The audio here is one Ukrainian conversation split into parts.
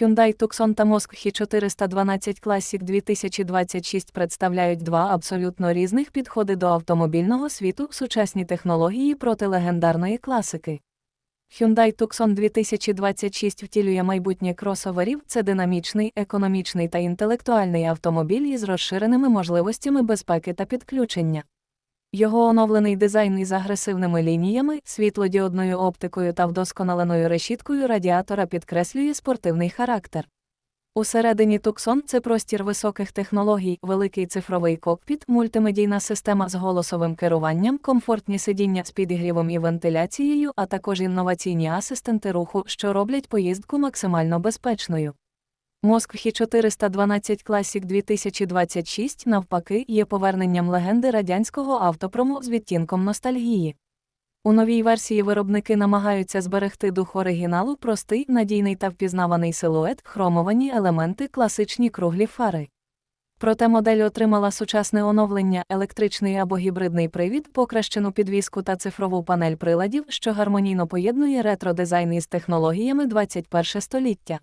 Hyundai Tucson та Moskva 412 Classic 2026 представляють два абсолютно різних підходи до автомобільного світу, сучасні технології проти легендарної класики. Hyundai Tucson 2026 втілює майбутнє кросоверів. Це динамічний, економічний та інтелектуальний автомобіль із розширеними можливостями безпеки та підключення. Його оновлений дизайн із агресивними лініями, світлодіодною оптикою та вдосконаленою решіткою радіатора підкреслює спортивний характер. Усередині Tucson – це простір високих технологій, великий цифровий кокпіт, мультимедійна система з голосовим керуванням, комфортні сидіння з підігрівом і вентиляцією, а також інноваційні асистенти руху, що роблять поїздку максимально безпечною. Москві 412 Classic 2026, навпаки, є поверненням легенди радянського автопрому з відтінком ностальгії. У новій версії виробники намагаються зберегти дух оригіналу, простий, надійний та впізнаваний силует, хромовані елементи, класичні круглі фари. Проте модель отримала сучасне оновлення, електричний або гібридний привід, покращену підвіску та цифрову панель приладів, що гармонійно поєднує ретро-дизайн із технологіями 21 століття.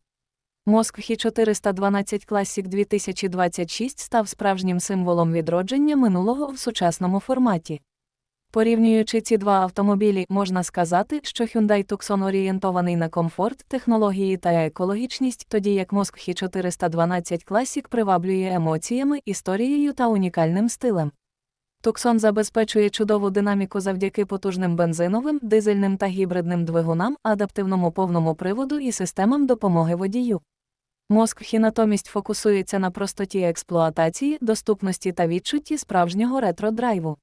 Москві 412 Classic 2026 став справжнім символом відродження минулого в сучасному форматі. Порівнюючи ці два автомобілі, можна сказати, що Hyundai Tucson орієнтований на комфорт, технології та екологічність, тоді як Moskva 412 Classic приваблює емоціями, історією та унікальним стилем. Tucson забезпечує чудову динаміку завдяки потужним бензиновим, дизельним та гібридним двигунам, адаптивному повному приводу і системам допомоги водію. Москві натомість фокусується на простоті експлуатації, доступності та відчутті справжнього ретро-драйву.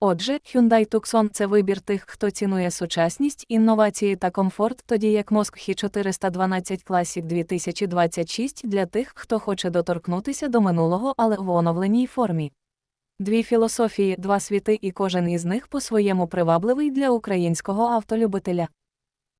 Отже, Hyundai Tucson – це вибір тих, хто цінує сучасність, інновації та комфорт, тоді як Moskva 412 Classic 2026 для тих, хто хоче доторкнутися до минулого, але в оновленій формі. Дві філософії, два світи, і кожен із них по-своєму привабливий для українського автолюбителя.